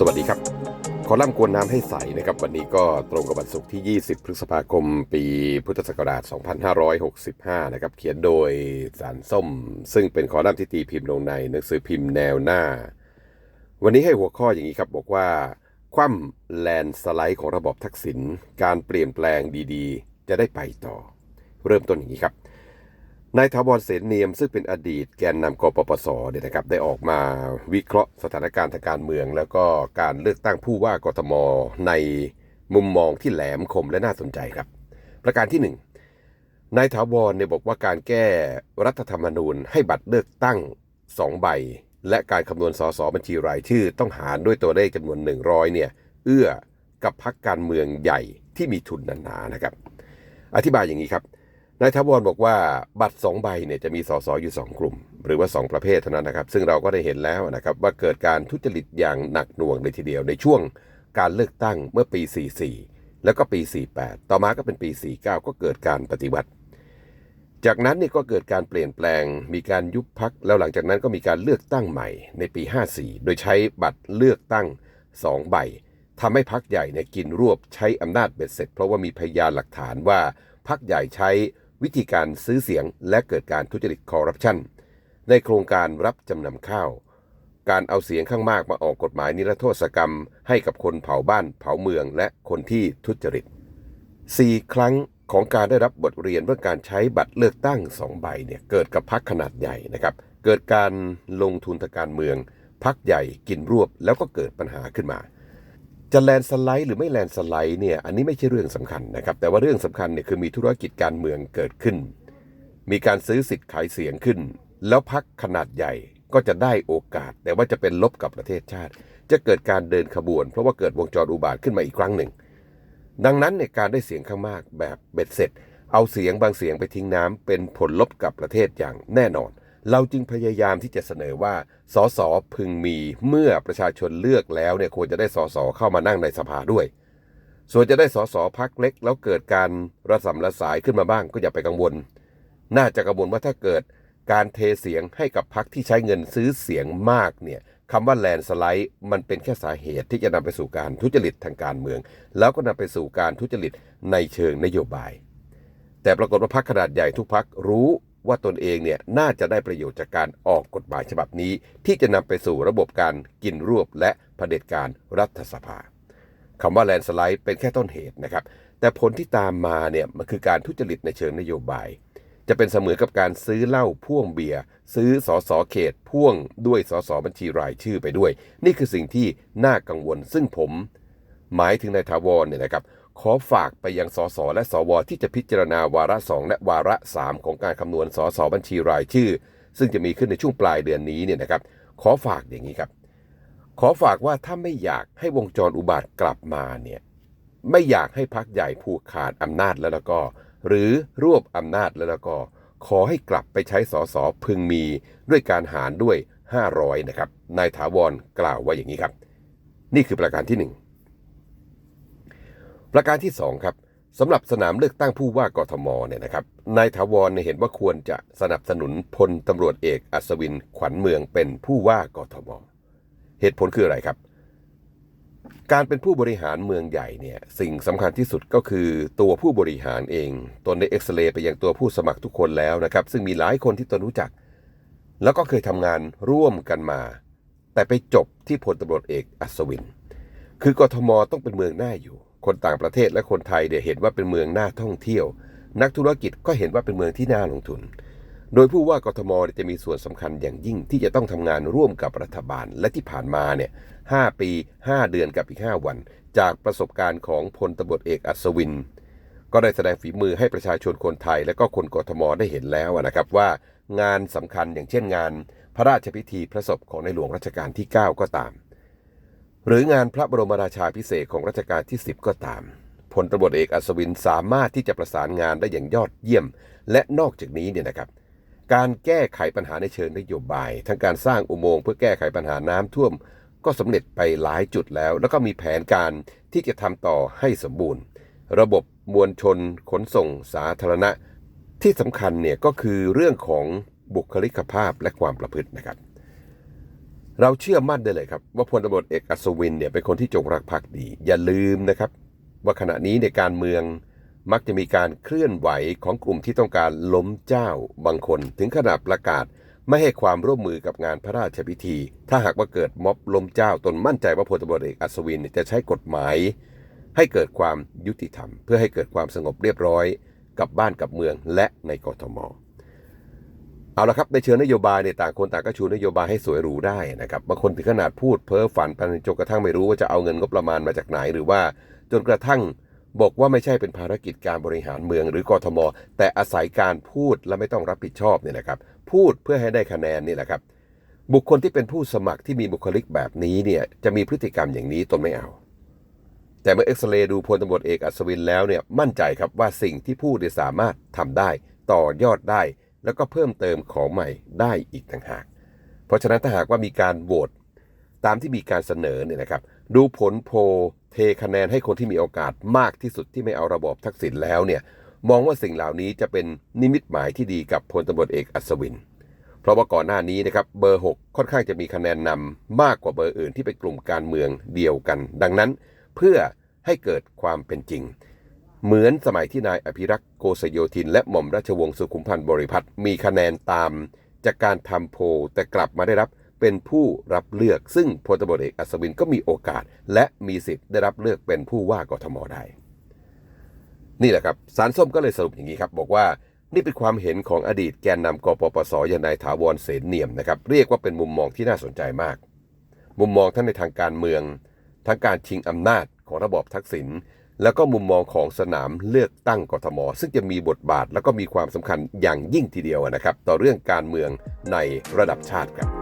สวัสดีครับ คอลัมน์กวนน้ำให้ใสนะครับ วันนี้ก็ตรงกับวันศุกร์ที่ 20 พฤษภาคม ปีพุทธศักราช 2565 นะครับ เขียนโดยสารส้ม ซึ่งเป็นคอลัมน์ที่ตีพิมพ์ลงในหนังสือพิมพ์แนวหน้า วันนี้ให้หัวข้ออย่างนี้ครับ บอกว่า คว่ำแลนสไลด์ของระบบทักษิณการเปลี่ยนแปลงดีๆ จะได้ไปต่อ เริ่มต้นอย่างนี้ครับ นายถาวรเสนเนียมซึ่งเป็นอดีตแกนนำกปปสเนี่ยนะครับได้ออกมาวิเคราะห์สถานการณ์ทางการเมือง แล้วก็การเลือกตั้งผู้ว่ากทม ในมุมมองที่แหลมคมและน่าสนใจครับ ประการที่หนึ่งนายถาวรเนี่ยบอกว่าการแก้รัฐธรรมนูญให้บัตรเลือกตั้งสองใบ และการคำนวณสสบัญชีรายชื่อ ต้องหารด้วยตัวเลขจำนวน 100เนี่ยเอื้อกับพักการเมืองใหญ่ที่มีทุนหนาๆนะครับ อธิบายอย่างนี้ครับ นายทวรบอกว่าบัตรสองใบเนี่ยจะมีสสอยู่ 2 กลุ่ม หรือว่า 2 ประเภทเท่านั้นนะครับ ซึ่งเราก็ได้เห็นแล้วนะครับว่าเกิดการทุจริตอย่างหนักหน่วงเลยทีเดียวในช่วงการเลือกตั้งเมื่อปี 44 แล้วก็ปี 48 ต่อมาก็เป็นปี 49 ก็เกิดการปฏิวัติ จากนั้นเนี่ยก็เกิดการเปลี่ยนแปลง มีการยุบพักแล้วหลังจากนั้นก็มีการเลือกตั้งใหม่ในปี 54 โดยใช้บัตรเลือกตั้ง2ใบทำให้พักใหญ่เนี่ยกินรวบใช้อำนาจเบ็ดเสร็จ เพราะว่ามีพยานหลักฐานว่าพักใหญ่ใช้ วิธีการซื้อเสียงและเกิดการทุจริตคอร์รัปชันในโครงการรับจำนำข้าว การเอาเสียงข้างมากมาออกกฎหมายนิรโทษกรรม ให้กับคนเผาบ้านเผาเมืองและคนที่ทุจริต 4 ครั้งของการได้รับบทเรียนเรื่องการใช้บัตรเลือกตั้ง2ใบเนี่ยเกิดกับพักขนาดใหญ่นะครับ เกิดการลงทุนทางการเมือง พักใหญ่กินรวบแล้วก็เกิดปัญหาขึ้นมา จะแลนสไลด์หรือไม่แลนสไลด์เนี่ยอันนี้ไม่ใช่เรื่องสำคัญนะครับ แต่ว่าเรื่องสำคัญเนี่ยคือมีธุรกิจการเมืองเกิดขึ้น มีการซื้อสิทธิ์ขายเสียงขึ้น แล้วพักขนาดใหญ่ก็จะได้โอกาส แต่ว่าจะเป็นลบกับประเทศชาติ จะเกิดการเดินขบวน เพราะว่าเกิดวงจรอุบาทขึ้นมาอีกครั้งหนึ่ง ดังนั้นในการได้เสียงข้างมากแบบเบ็ดเสร็จ เอาเสียงบางเสียงไปทิ้งน้ำเป็นผลลบกับประเทศอย่างแน่นอน เราจึงพยายามที่จะเสนอว่าสสพึงมีเมื่อประชาชนเลือกแล้วเนี่ยควรจะได้สสเข้ามานั่งในสภาด้วย ส่วนจะได้สสพักเล็ก แล้วเกิดการระสำระสายขึ้นมาบ้างก็อย่าไปกังวล น่าจะกังวลว่าถ้าเกิดการเทเสียงให้กับพักที่ใช้เงินซื้อเสียงมากเนี่ยคำว่าแลนสไลด์มันเป็นแค่สาเหตุที่จะนำไปสู่การทุจริตทางการเมือง แล้วก็นำไปสู่การทุจริตในเชิงนโยบาย แต่ปรากฏว่าพักขนาดใหญ่ทุกพักรู้ ว่าตนเองเนี่ยน่าจะได้ประโยชน์จากการออกกฎหมายฉบับนี้ ที่จะนำไปสู่ระบบการกินรวบและะเผด็จการรัฐสภาคำว่าแลนสไลด์เป็นแค่ต้นเหตุนะครับ แต่ผลที่ตามมาเนี่ยมันคือการทุจริตในเชิงนโยบาย จะเป็นเสมือนกับการซื้อเหล้าพ่วงเบียร์ซื้อสอสอเขต พ่วงด้วยสอสอบัญชีรายชื่อไปด้วย นี่คือสิ่งที่น่ากังวล ซึ่งผม หมายถึงนายถาวรเนี่ยนะครับ ขอฝากไปยังสสและสวที่จะพิจารณาวาระสองและวาระสามของการคำนวณสสบัญชีรายชื่อ ซึ่งจะมีขึ้นในช่วงปลายเดือนนี้เนี่ยนะครับ ขอฝากอย่างนี้ครับ ขอฝากว่าถ้าไม่อยากให้วงจรอุบาทกลับมาเนี่ยไม่อยากให้พักใหญ่ผูกขาดอำนาจแล้วแล้วก็ หรือรวบอำนาจแล้วแล้วก็ ขอให้กลับไปใช้สสพึงมีด้วยการหารด้วย 500 นะครับนายถาวรกล่าวว่าอย่างนี้ครับ นี่คือประการที่หนึ่ง ประการที่ 2 ครับสำหรับสนามเลือกตั้งผู้ว่ากทมเนี่ยนะครับนายถาวรเห็นว่าควรจะสนับสนุนพลตำรวจเอกอัศวินขวัญเมืองเป็นผู้ว่ากทม เหตุผลคืออะไรครับ การเป็นผู้บริหารเมืองใหญ่เนี่ยสิ่งสำคัญที่สุดก็คือตัวผู้บริหารเองตนได้เอ็กซเรย์ไปยังตัวผู้สมัครทุกคนแล้วนะครับ ซึ่งมีหลายคนที่ตนรู้จัก แล้วก็เคยทำงานร่วมกันมา แต่ไปจบที่พลตำรวจเอกอัศวิน คือกทมต้องเป็นเมืองหน่าอยู่ คนต่างประเทศและคนไทยเนี่ยเห็นว่าเป็นเมืองน่าท่องเที่ยว นักธุรกิจก็เห็นว่าเป็นเมืองที่น่าลงทุน โดยผู้ว่ากทมจะมีส่วนสำคัญอย่างยิ่งที่จะต้องทำงานร่วมกับรัฐบาล และที่ผ่านมาเนี่ย5ปี 5 เดือนกับอีก 5 วัน จากประสบการณ์ของพลตำรวจเอกอัศวิน ก็ได้แสดงฝีมือให้ประชาชนคนไทย และก็คนกทมได้เห็นแล้วนะครับว่างานสำคัญอย่างเช่นงาน พระราชพิธีพระศพของในหลวงรัชกาลที่ 9 ก็ตาม หรืองานพระบรมราชาพิเศษของรัชกาลที่ 10 ก็ตามพลตำรวจเอกอัศวินสามารถที่จะประสานงานได้อย่างยอดเยี่ยม และนอกจากนี้เนี่ยนะครับ การแก้ไขปัญหาในเชิงนโยบาย ทั้งการสร้างอุโมงค์เพื่อแก้ไขปัญหาน้ำท่วม ก็สำเร็จไปหลายจุดแล้ว แล้วก็มีแผนการที่จะทำต่อให้สมบูรณ์ ระบบมวลชน ขนส่งสาธารณะ ที่สำคัญเนี่ยก็คือเรื่องของบุคลิกภาพและความประพฤตินะครับ เราเชื่อมั่นได้เลยครับ ว่าพลตำรวจเอกอัศวินเนี่ยเป็นคนที่จงรักภักดี อย่าลืมนะครับ ว่าขณะนี้ในการเมืองมักจะมีการเคลื่อนไหวของกลุ่มที่ต้องการล้มเจ้าบางคน ถึงขนาดประกาศไม่ให้ความร่วมมือกับงานพระราชพิธี ถ้าหากว่าเกิดม็อบล้มเจ้าตนมั่นใจว่าพลตำรวจเอกอัศวินจะใช้กฎหมาย ให้เกิดความยุติธรรม เพื่อให้เกิดความสงบเรียบร้อย กับบ้านกับเมืองและในกทม เอาละครับในเชิงนโยบายเนี่ยต่างคนต่างก็ชูนโยบายให้สวยหรูได้นะครับบางคนถึงขนาดพูดเพ้อฝันไปจนกระทั่งไม่รู้ว่าจะเอาเงินงบประมาณมาจากไหน หรือว่าจนกระทั่งบอกว่าไม่ใช่เป็นภารกิจการบริหารเมืองหรือกทม แต่อาศัยการพูดและไม่ต้องรับผิดชอบเนี่ยนะครับ พูดเพื่อให้ได้คะแนนนี่แหละครับ บุคคลที่เป็นผู้สมัครที่มีบุคลิกแบบนี้เนี่ยจะมีพฤติกรรมอย่างนี้ตนไม่เอา แต่เมื่อเอ็กซเรย์ดูพลตำรวจเอกอัศวินแล้วเนี่ยมั่นใจครับว่าสิ่งที่พูดสามารถทำได้ ต่อยอดได้ แล้วก็เพิ่มเติมของใหม่ได้อีกต่างหาก เพราะฉะนั้นถ้าหากว่ามีการโหวตตามที่มีการเสนอเนี่ยนะครับ ดูผลโพเทคะแนนให้คนที่มีโอกาสมากที่สุดที่ไม่เอาระบอบทักษิณแล้วเนี่ยมองว่าสิ่งเหล่านี้จะเป็นนิมิตหมายที่ดีกับพลตำรวจเอกอัศวิน เพราะว่าก่อนหน้านี้นะครับเบอร์ 6 ค่อนข้างจะมีคะแนนนำมากกว่าเบอร์อื่นที่เป็นกลุ่มการเมืองเดียวกัน ดังนั้น เพื่อให้เกิดความเป็นจริง เหมือนสมัยที่นายอภิรักษ์โกษโยธิน และหม่อมราชวงศ์สุขุมพันธ์บริพัตรมีคะแนนตามจากการทำโพลแต่กลับมาได้รับเป็นผู้รับเลือก ซึ่งพลตำรวจเอกอัศวินก็มีโอกาส และมีสิทธิ์ได้รับเลือกเป็นผู้ว่ากทมได้ นี่แหละครับสารส้มก็เลยสรุปอย่างนี้ครับ บอกว่านี่เป็นความเห็นของอดีตแกนนำกปปสยานายถาวรเสนเนียมนะครับเรียกว่าเป็นมุมมองที่น่าสนใจมาก มุมมองทั้งในทางการเมือง ทั้งการชิงอำนาจของระบอบทักษิณ แล้วก็มุมมองของสนามเลือกตั้งกทม ซึ่งจะมีบทบาท แล้วก็มีความสำคัญอย่างยิ่งทีเดียวนะครับ ต่อเรื่องการเมืองในระดับชาติครับ